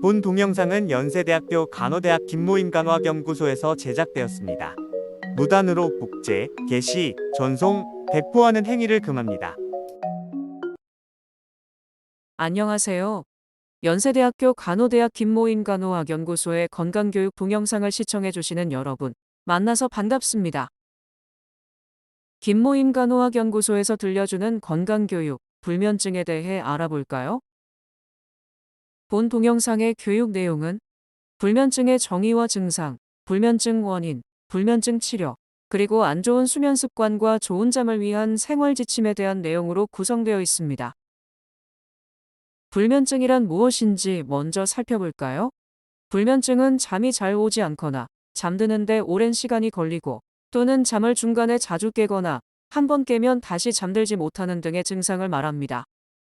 본 동영상은 연세대학교 간호대학 김모임 간호학연구소에서 제작되었습니다. 무단으로 복제, 게시, 전송, 배포하는 행위를 금합니다. 안녕하세요. 연세대학교 간호대학 김모임 간호학연구소의 건강교육 동영상을 시청해 주시는 여러분, 만나서 반갑습니다. 김모임 간호학연구소에서 들려주는 건강교육, 불면증에 대해 알아볼까요? 본 동영상의 교육 내용은 불면증의 정의와 증상, 불면증 원인, 불면증 치료, 그리고 안 좋은 수면 습관과 좋은 잠을 위한 생활 지침에 대한 내용으로 구성되어 있습니다. 불면증이란 무엇인지 먼저 살펴볼까요? 불면증은 잠이 잘 오지 않거나 잠드는데 오랜 시간이 걸리고 또는 잠을 중간에 자주 깨거나 한 번 깨면 다시 잠들지 못하는 등의 증상을 말합니다.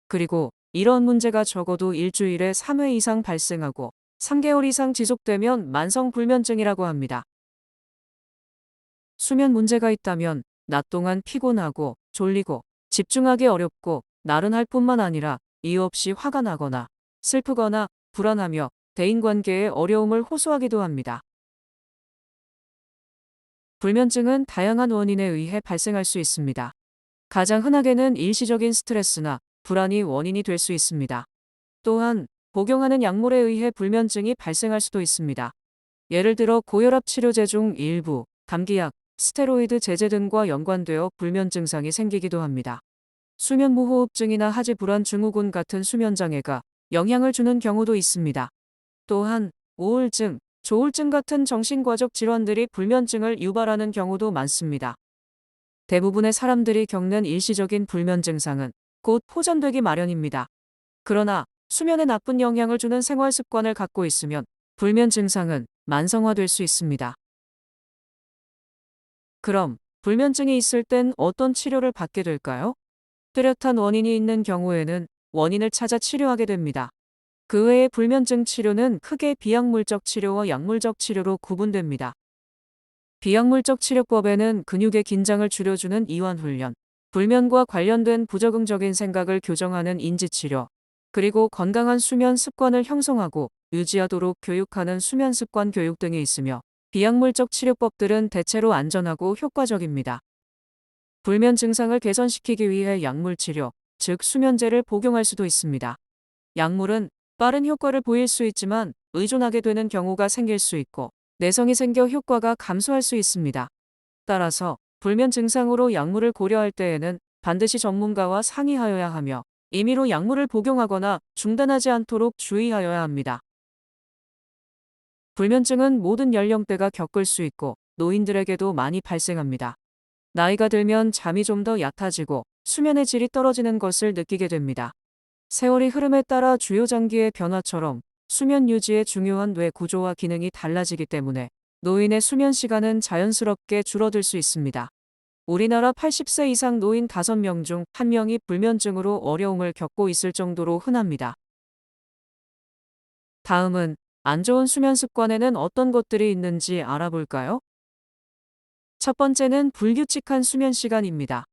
그리고 이런 문제가 적어도 일주일에 3회 이상 발생하고 3개월 이상 지속되면 만성 불면증이라고 합니다. 수면 문제가 있다면 낮 동안 피곤하고 졸리고 집중하기 어렵고 나른할 뿐만 아니라 이유 없이 화가 나거나 슬프거나 불안하며 대인관계에 어려움을 호소하기도 합니다. 불면증은 다양한 원인에 의해 발생할 수 있습니다. 가장 흔하게는 일시적인 스트레스나 불안이 원인이 될 수 있습니다. 또한 복용하는 약물에 의해 불면증이 발생할 수도 있습니다. 예를 들어 고혈압 치료제 중 일부, 감기약, 스테로이드 제제 등과 연관되어 불면 증상이 생기기도 합니다. 수면 무호흡증이나 하지 불안 증후군 같은 수면 장애가 영향을 주는 경우도 있습니다. 또한 우울증, 조울증 같은 정신과적 질환들이 불면증을 유발하는 경우도 많습니다. 대부분의 사람들이 겪는 일시적인 불면 증상은 곧 호전되기 마련입니다. 그러나 수면에 나쁜 영향을 주는 생활 습관을 갖고 있으면 불면 증상은 만성화될 수 있습니다. 그럼 불면증이 있을 땐 어떤 치료를 받게 될까요? 뚜렷한 원인이 있는 경우에는 원인을 찾아 치료하게 됩니다. 그 외에 불면증 치료는 크게 비약물적 치료와 약물적 치료로 구분됩니다. 비약물적 치료법에는 근육의 긴장을 줄여주는 이완 훈련, 불면과 관련된 부적응적인 생각을 교정하는 인지치료, 그리고 건강한 수면 습관을 형성하고 유지하도록 교육하는 수면 습관 교육 등이 있으며 비약물적 치료법들은 대체로 안전하고 효과적입니다. 불면 증상을 개선시키기 위해 약물 치료, 즉 수면제를 복용할 수도 있습니다. 약물은 빠른 효과를 보일 수 있지만 의존하게 되는 경우가 생길 수 있고 내성이 생겨 효과가 감소할 수 있습니다. 따라서 불면 증상으로 약물을 고려할 때에는 반드시 전문가와 상의하여야 하며 임의로 약물을 복용하거나 중단하지 않도록 주의하여야 합니다. 불면증은 모든 연령대가 겪을 수 있고 노인들에게도 많이 발생합니다. 나이가 들면 잠이 좀 더 얕아지고 수면의 질이 떨어지는 것을 느끼게 됩니다. 세월이 흐름에 따라 주요 장기의 변화처럼 수면 유지에 중요한 뇌 구조와 기능이 달라지기 때문에 노인의 수면 시간은 자연스럽게 줄어들 수 있습니다. 우리나라 80세 이상 노인 5명 중 1명이 불면증으로 어려움을 겪고 있을 정도로 흔합니다. 다음은 안 좋은 수면 습관에는 어떤 것들이 있는지 알아볼까요? 첫 번째는 불규칙한 수면 시간입니다.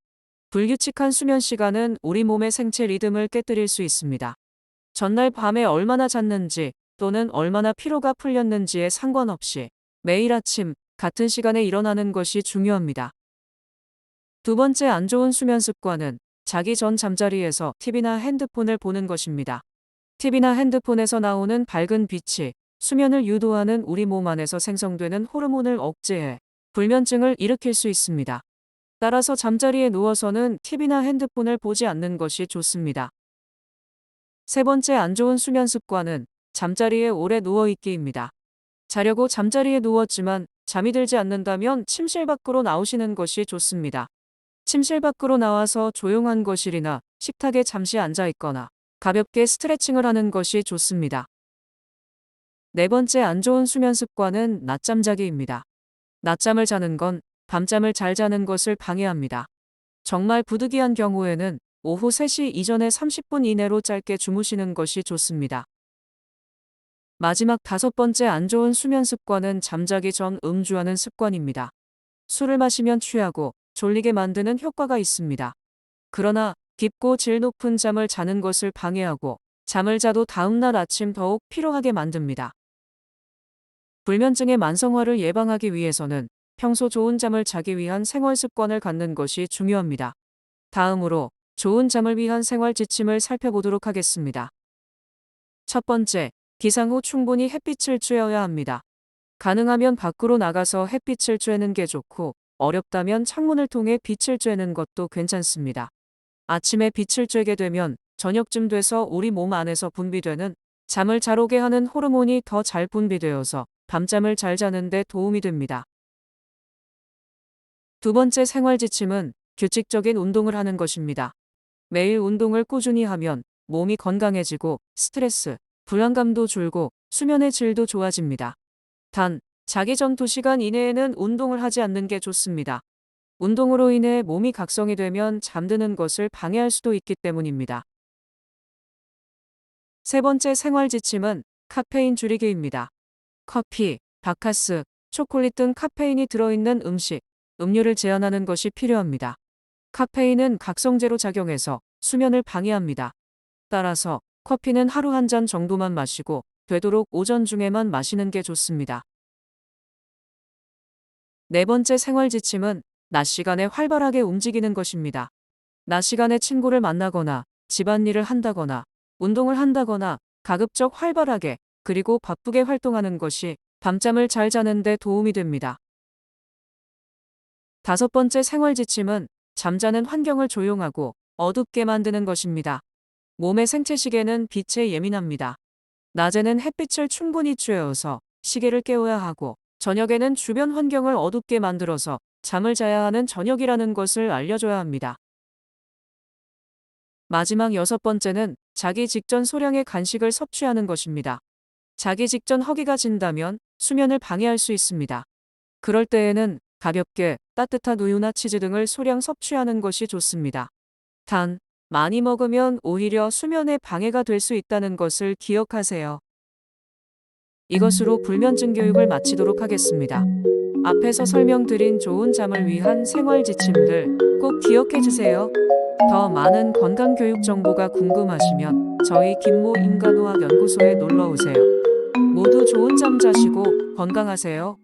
불규칙한 수면 시간은 우리 몸의 생체 리듬을 깨뜨릴 수 있습니다. 전날 밤에 얼마나 잤는지 또는 얼마나 피로가 풀렸는지에 상관없이 매일 아침 같은 시간에 일어나는 것이 중요합니다. 두 번째 안 좋은 수면 습관은 자기 전 잠자리에서 TV나 핸드폰을 보는 것입니다. TV나 핸드폰에서 나오는 밝은 빛이 수면을 유도하는 우리 몸 안에서 생성되는 호르몬을 억제해 불면증을 일으킬 수 있습니다. 따라서 잠자리에 누워서는 TV나 핸드폰을 보지 않는 것이 좋습니다. 세 번째 안 좋은 수면 습관은 잠자리에 오래 누워있기입니다. 자려고 잠자리에 누웠지만 잠이 들지 않는다면 침실 밖으로 나오시는 것이 좋습니다. 침실 밖으로 나와서 조용한 거실이나 식탁에 잠시 앉아 있거나 가볍게 스트레칭을 하는 것이 좋습니다. 네 번째 안 좋은 수면 습관은 낮잠 자기입니다. 낮잠을 자는 건 밤잠을 잘 자는 것을 방해합니다. 정말 부득이한 경우에는 오후 3시 이전에 30분 이내로 짧게 주무시는 것이 좋습니다. 마지막 다섯 번째 안 좋은 수면 습관은 잠자기 전 음주하는 습관입니다. 술을 마시면 취하고 졸리게 만드는 효과가 있습니다. 그러나 깊고 질 높은 잠을 자는 것을 방해하고 잠을 자도 다음날 아침 더욱 피로하게 만듭니다. 불면증의 만성화를 예방하기 위해서는 평소 좋은 잠을 자기 위한 생활 습관을 갖는 것이 중요합니다. 다음으로 좋은 잠을 위한 생활 지침을 살펴보도록 하겠습니다. 첫 번째, 기상 후 충분히 햇빛을 쬐어야 합니다. 가능하면 밖으로 나가서 햇빛을 쬐는 게 좋고, 어렵다면 창문을 통해 빛을 쬐는 것도 괜찮습니다. 아침에 빛을 쬐게 되면 저녁쯤 돼서 우리 몸 안에서 분비되는 잠을 잘 오게 하는 호르몬이 더 잘 분비되어서 밤잠을 잘 자는데 도움이 됩니다. 두 번째 생활 지침은 규칙적인 운동을 하는 것입니다. 매일 운동을 꾸준히 하면 몸이 건강해지고 스트레스, 불안감도 줄고 수면의 질도 좋아집니다. 단, 자기 전 2시간 이내에는 운동을 하지 않는 게 좋습니다. 운동으로 인해 몸이 각성이 되면 잠드는 것을 방해할 수도 있기 때문입니다. 세 번째 생활 지침은 카페인 줄이기입니다. 커피, 바카스, 초콜릿 등 카페인이 들어있는 음식, 음료를 제한하는 것이 필요합니다. 카페인은 각성제로 작용해서 수면을 방해합니다. 따라서 커피는 하루 한 잔 정도만 마시고 되도록 오전 중에만 마시는 게 좋습니다. 네 번째 생활 지침은 낮 시간에 활발하게 움직이는 것입니다. 낮 시간에 친구를 만나거나 집안일을 한다거나 운동을 한다거나 가급적 활발하게 그리고 바쁘게 활동하는 것이 밤잠을 잘 자는 데 도움이 됩니다. 다섯 번째 생활 지침은 잠자는 환경을 조용하고 어둡게 만드는 것입니다. 몸의 생체 시계는 빛에 예민합니다. 낮에는 햇빛을 충분히 쬐어서 시계를 깨워야 하고 저녁에는 주변 환경을 어둡게 만들어서 잠을 자야 하는 저녁이라는 것을 알려줘야 합니다. 마지막 여섯 번째는 자기 직전 소량의 간식을 섭취하는 것입니다. 자기 직전 허기가 진다면 수면을 방해할 수 있습니다. 그럴 때에는 가볍게 따뜻한 우유나 치즈 등을 소량 섭취하는 것이 좋습니다. 단, 많이 먹으면 오히려 수면에 방해가 될 수 있다는 것을 기억하세요. 이것으로 불면증 교육을 마치도록 하겠습니다. 앞에서 설명드린 좋은 잠을 위한 생활 지침들 꼭 기억해 주세요. 더 많은 건강 교육 정보가 궁금하시면 저희 김모 인간의학 연구소에 놀러 오세요. 모두 좋은 잠 자시고 건강하세요.